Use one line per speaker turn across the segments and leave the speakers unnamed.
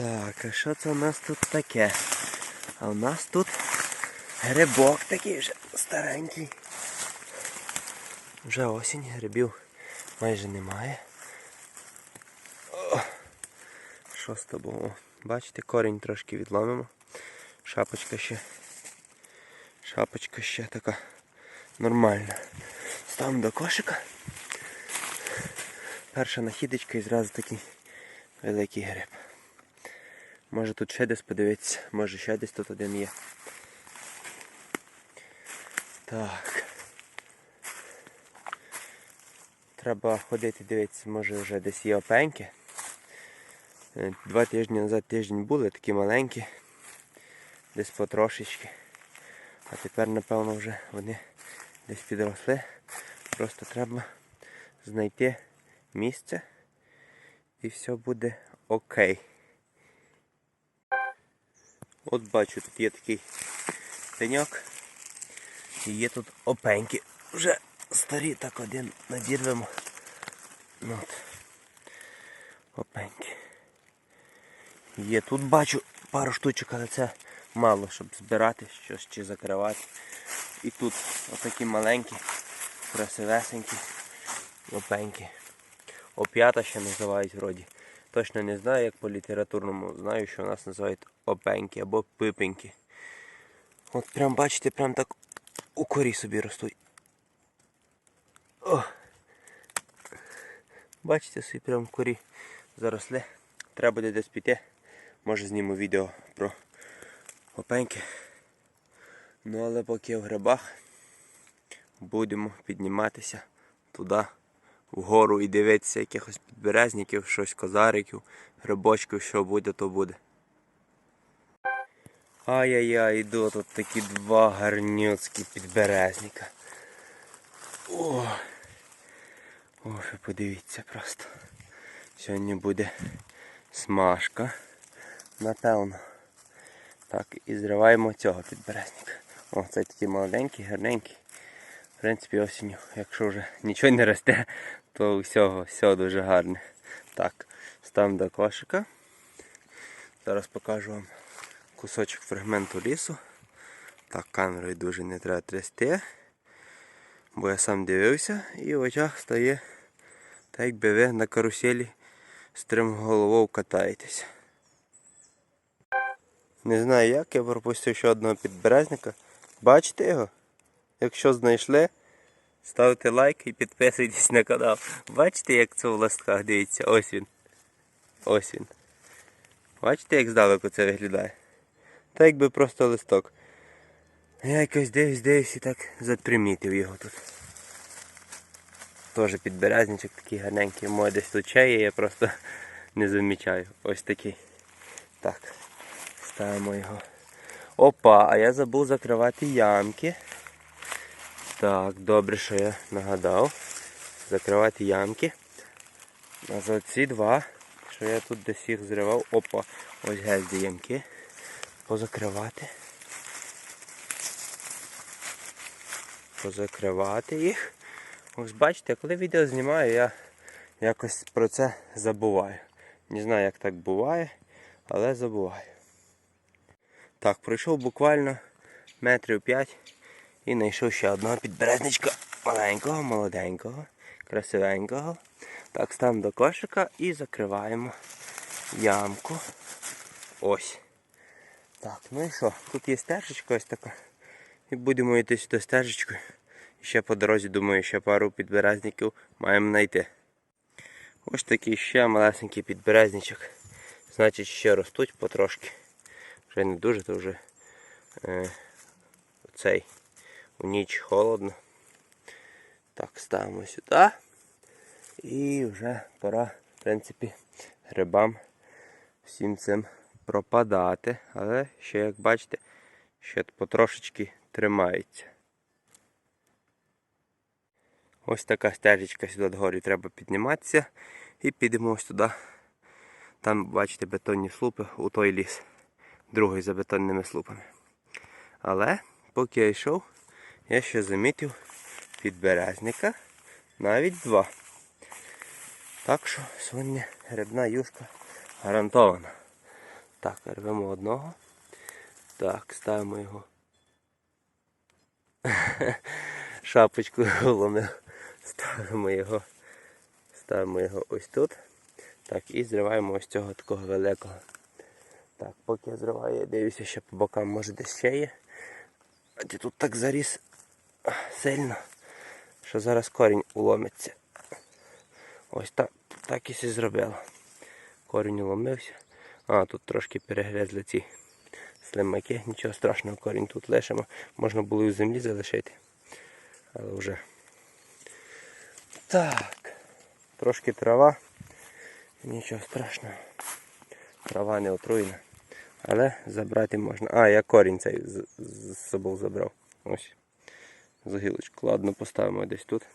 Так, а що це у нас тут таке? А у нас тут грибок такий вже старенький. Вже осінь, грибів майже немає. Що з тобою? Бачите, корінь трошки відломимо. Шапочка ще. Шапочка ще така нормальна. Ставимо до кошика. Перша нахідочка і зразу такий великий гриб. Може тут ще десь подивитися, може ще десь тут один є. Так. Треба ходити дивитися, може вже десь є опеньки. Е, Два тижні назад тиждень були такі маленькі, десь потрошечки. А тепер, напевно, вже вони десь підросли. Просто треба знайти місце і все буде окей. От бачу, тут є такий пеньок. І є тут опеньки. Вже старі, так один надірвемо. Ну, от. Опеньки. Є тут бачу пару штучок, але це мало, щоб збирати щось чи закривати. І тут отакі маленькі, красивесенькі опеньки. Оп'ята ще називають вроді. Точно не знаю, як по літературному. Знаю, що у нас називають опеньки або пипеньки. От прям бачите, прям так у корі собі ростуть. О! Бачите, собі прям в корі заросли. Треба буде десь піти. Може зніму відео про опеньки. Ну але поки в грибах будемо підніматися туди вгору і дивитися якихось підберезників, щось козариків, грибочків, що буде, то буде. Ай-яй-яй, йду тут такі два гарнюцькі підберезника. О, О, подивіться просто. Сьогодні буде смажка. Напевно. Так, і зриваємо цього підберезника. О, це такий молоденький, гарненький. В принципі, осінню, якщо вже нічого не росте, то всього, все дуже гарне. Так, ставимо до кошика. Зараз покажу вам кусочок фрагменту лісу. Так, камерою дуже не треба трясти. Бо я сам дивився і в очах стає, так якби ви на каруселі з трим головою катаєтесь. Не знаю як, я пропустив ще одного підберезника. Бачите його? Якщо знайшли, ставте лайк і підписуйтесь на канал. Бачите, як це в листках дивіться? Ось він. Ось він. Бачите, як здалеку це виглядає? Та якби просто листок. Я якось дивись, дивись і так запримітив його тут. Теж підберезничок такий гарненький. Може десь тут ще є, я просто не замічаю. Ось такий. Так, ставимо його. Опа, а я забув закривати ямки. Так, добре, що я нагадав. Закривати ямки. А за ці два, що я тут десь їх зривав. Опа, ось гезді ямки. Позакривати. Позакривати їх. Ось бачите, коли відео знімаю, я якось про це забуваю. Не знаю, як так буває, але забуваю. Так, пройшов буквально метрів 5 і знайшов ще одного підберезничка маленького, молоденького, красивенького. Так, ставимо до кошика і закриваємо ямку. Ось. Так, ну і що? Тут є стежечка ось така. І будемо йти сюди стежечкою. І ще по дорозі, думаю, ще пару підберезників маємо знайти. Ось такий ще малесенький підберезничок. Значить, ще ростуть потрошки. Вже не дуже, то вже е, цей у ніч холодно. Так, ставимо сюди. І вже пора, в принципі, грибам всім цим пропадати. Але ще, як бачите, ще потрошечки тримається. Ось така стежечка сюди догорі треба підніматися. І підемо ось туди. Там, бачите, бетонні слупи у той ліс. Другий за бетонними слупами. Але поки я йшов, я ще замітив підберезника навіть два. Так що сьогодні грибна юшка гарантована. Так, рвемо одного. Так, ставимо його. Шапочку головне. Ставимо його. Ставимо його ось тут. Так, і зриваємо ось цього такого великого. Так, поки я зриваю, я дивлюся ще по бокам, може десь ще є. А тут так заріс сильно, що зараз корінь уломиться. Ось так, так і все зробило. Корінь уломився. А, тут трошки перегризли ці слимаки. Нічого страшного, корінь тут лишимо. Можна було і в землі залишити. Але вже. Так. Трошки трава. Нічого страшного. Трава не отруєна. Але забрати можна. А, я корінь цей з, з собою забрав. Ось. За. Ладно, поставимо десь тут.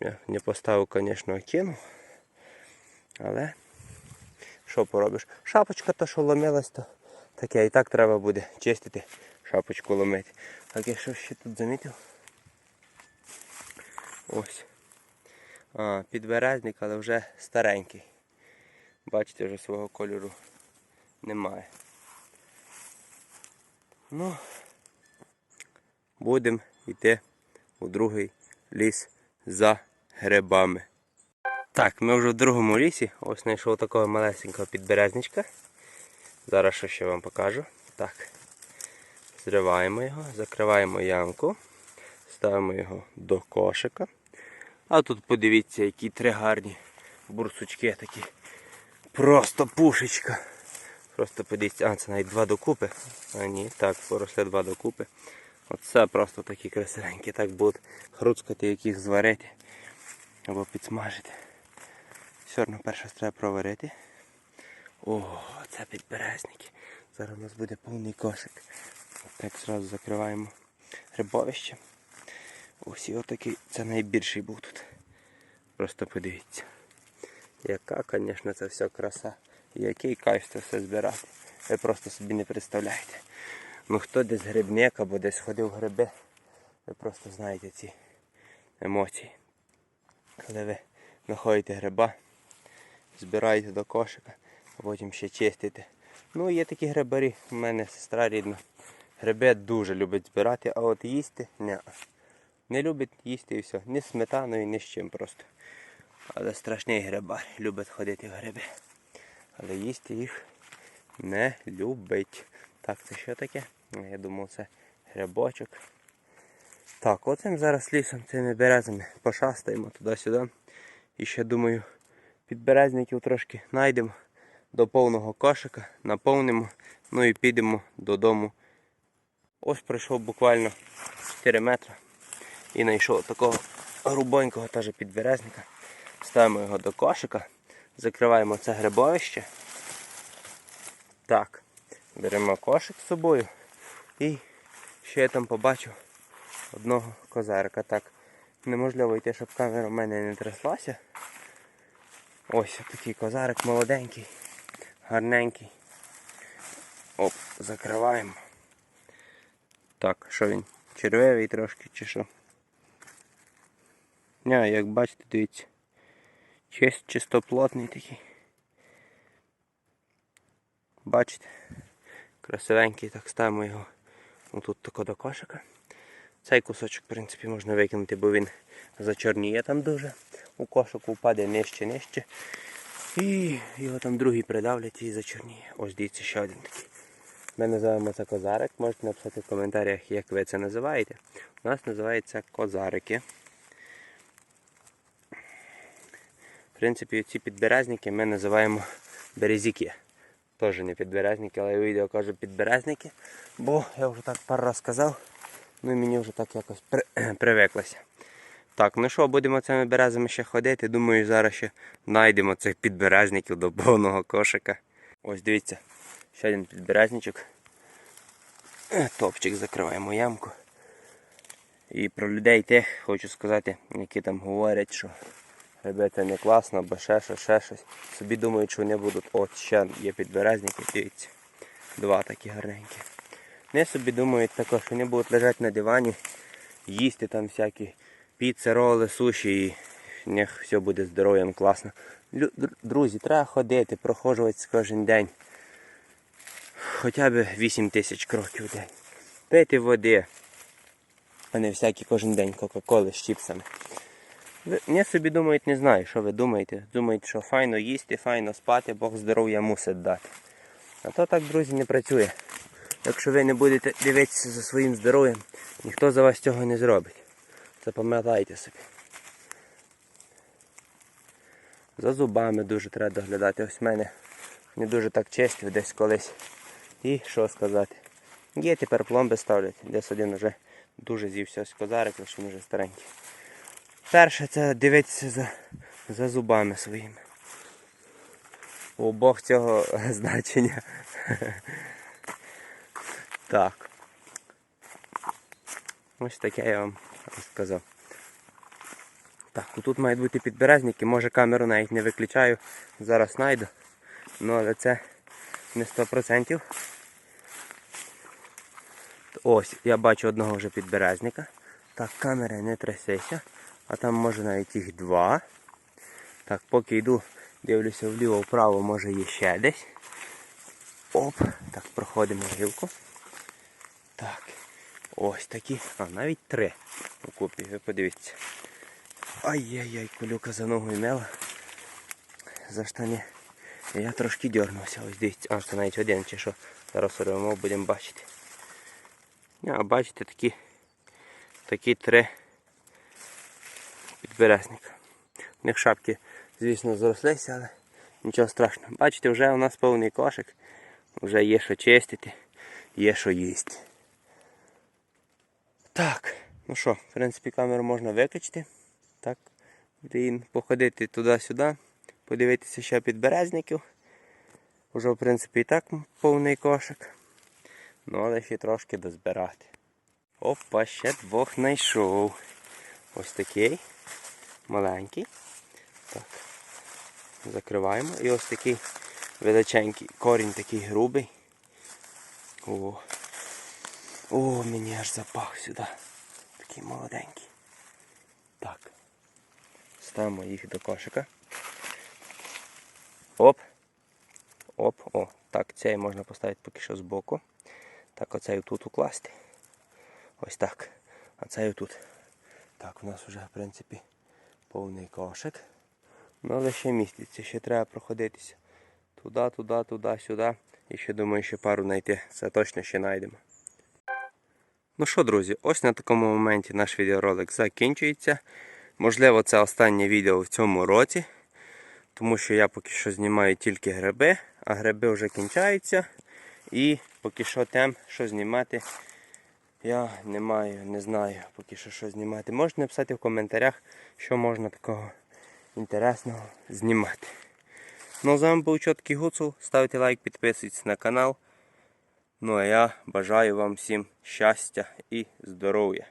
Я не поставив, звісно, кину. Але що поробиш? Шапочка то, що ломилась, то таке. І так треба буде чистити, шапочку ломити. Так я що ще тут замітив? Ось. А, підберезник, але вже старенький. Бачите, вже свого кольору немає. Ну, будемо йти у другий ліс за грибами. Так, ми вже в другому лісі. Ось знайшов такого малесенького підберезничка. Зараз що ще вам покажу. Так. Зриваємо його, закриваємо ямку, ставимо його до кошика. А тут подивіться, які три гарні бурсучки такі. Просто пушечка. Просто подивіться, а це навіть два докупи. А ні, так, поросли два докупи. Оце просто такі красивенькі. Так будуть хруцкати, яких зварити або підсмажити. Все одно перше треба проварити. О, це підберезники. Зараз у нас буде повний кошик. Так зразу закриваємо грибовище. Ось і отакий, це найбільший був тут. Просто подивіться. Яка, звісно, це все краса. Який кайф це все збирати. Ви просто собі не представляєте. Ну хто десь грибник або десь ходив гриби, ви просто знаєте ці емоції. Коли ви знаходите гриба, збираєте до кошика, а потім ще чистите. Ну, є такі грибарі, у мене сестра рідна. Гриби дуже любить збирати, а от їсти не. Не любить їсти і все. Ні з сметаною, ні з чим просто. Але страшний грибар, любить ходити в гриби. Але їсти їх не любить. Так, це що таке? Я думав, це грибочок. Так, оцим зараз лісом цими березами пошастаємо туди-сюди. І ще думаю, підберезників трошки знайдемо до повного кошика, наповнимо, ну і підемо додому. Ось пройшов буквально 4 метри і знайшов такого грубонького теж підберезника. Ставимо його до кошика, закриваємо це грибовище. Так, беремо кошик з собою і ще я там побачив одного козарика. Так, неможливо йти, щоб камера в мене не тряслася. Ось такий козарик молоденький, гарненький. Оп, закриваємо. Так, що він? Червивий трошки чи що? Ня, як бачите, дивіться. Чист, чистоплотний такий. Бачите? Красивенький, так ставимо його отут тако до кошика. Цей кусочок, в принципі, можна викинути, бо він зачорніє там дуже. У кошику впаде нижче, нижче. І його там другий придавлять і зачорніє. Ось дивіться, ще один такий. Ми називаємо це козарик. Можете написати в коментарях, як ви це називаєте. У нас називається козарики. В принципі, ці підберезники ми називаємо березіки. Теж не підберезники, але я відео кажу підберезники, бо я вже так пару раз сказав, ну і мені вже так якось при... привиклося. Так, ну що, будемо цими березами ще ходити. Думаю, зараз ще знайдемо цих підберезників до повного кошика. Ось дивіться, ще один підберезничок. Е, Топчик закриваємо ямку. І про людей тих хочу сказати, які там говорять, що це не класно, або ще щось, ще щось. Собі думають, що вони будуть. От ще є підберезники, дивіться. Два такі гарненькі. Вони собі думають також, вони будуть лежати на дивані, їсти там всякі піци, роли, суші і них все буде здоров'ям класно. Друзі, треба ходити, проходжуватися кожен день. хоча б 8 тисяч кроків в день. Пити води, а не всякі кожен день Кока-Коли з чіпсами. Я собі думають, не знаю, що ви думаєте. Думаєте, що файно їсти, файно спати, Бог здоров'я мусить дати. А то так, друзі, не працює. Якщо ви не будете дивитися за своїм здоров'ям, ніхто за вас цього не зробить. Запам'ятайте собі. За зубами дуже треба доглядати. Ось в мене не дуже так чистив десь колись. І що сказати? Є тепер пломби ставлять. Десь один вже дуже з'ївся ось козарик, лише він вже старенький. Перше це дивитися за, за зубами своїми. У обох цього значення. Так. Ось таке я вам розказав. Так, тут мають бути підберезники, може камеру навіть не виключаю, зараз знайду. Ну але це не 100%. Ось, я бачу одного вже підберезника. Так, камера не трясеться, а там може навіть їх два. Так, поки йду, дивлюся вліво-вправо, може є ще десь. Оп, так, проходимо гілку. Так, ось такі, а навіть три у купі, ви подивіться. Ай-яй-яй, колюка за ногою мела. За штани. І Я трошки дернувся, ось дивіться. А, що навіть один чи що. Зараз урвемо, будемо бачити. А бачите такі, такі три підберезника. У них шапки, звісно, зрослися, але нічого страшного. Бачите, вже у нас повний кошик. Вже є що чистити, є що їсти. Так, ну що, в принципі, камеру можна виключити. Так, він походити туди-сюди, подивитися ще підберезників. Уже, в принципі, і так повний кошик. Ну, але ще трошки дозбирати. Опа, ще двох знайшов. Ось такий маленький. Так. Закриваємо. І ось такий величенький корінь такий грубий. О, О, мені аж запах сюди. Такий молоденький. Так. Ставимо їх до кошика. Оп. Оп, о, так, цей можна поставити поки що збоку. Так, оцей тут укласти. Ось так. А цей тут. Так, у нас вже, в принципі, повний кошик. Ну, але ще міститься, ще треба проходитися. Туди, туди, туди, сюди. І ще думаю, ще пару знайти. Це точно ще знайдемо. Ну що, друзі, ось на такому моменті наш відеоролик закінчується. Можливо, це останнє відео в цьому році. Тому що я поки що знімаю тільки гриби, а гриби вже кінчаються. І поки що тем, що знімати, я не маю, не знаю поки що що знімати. Можете написати в коментарях, що можна такого інтересного знімати. Ну, з вами був Чоткий Гуцул. Ставте лайк, підписуйтесь на канал. Ну а я бажаю вам всім щастя і здоров'я.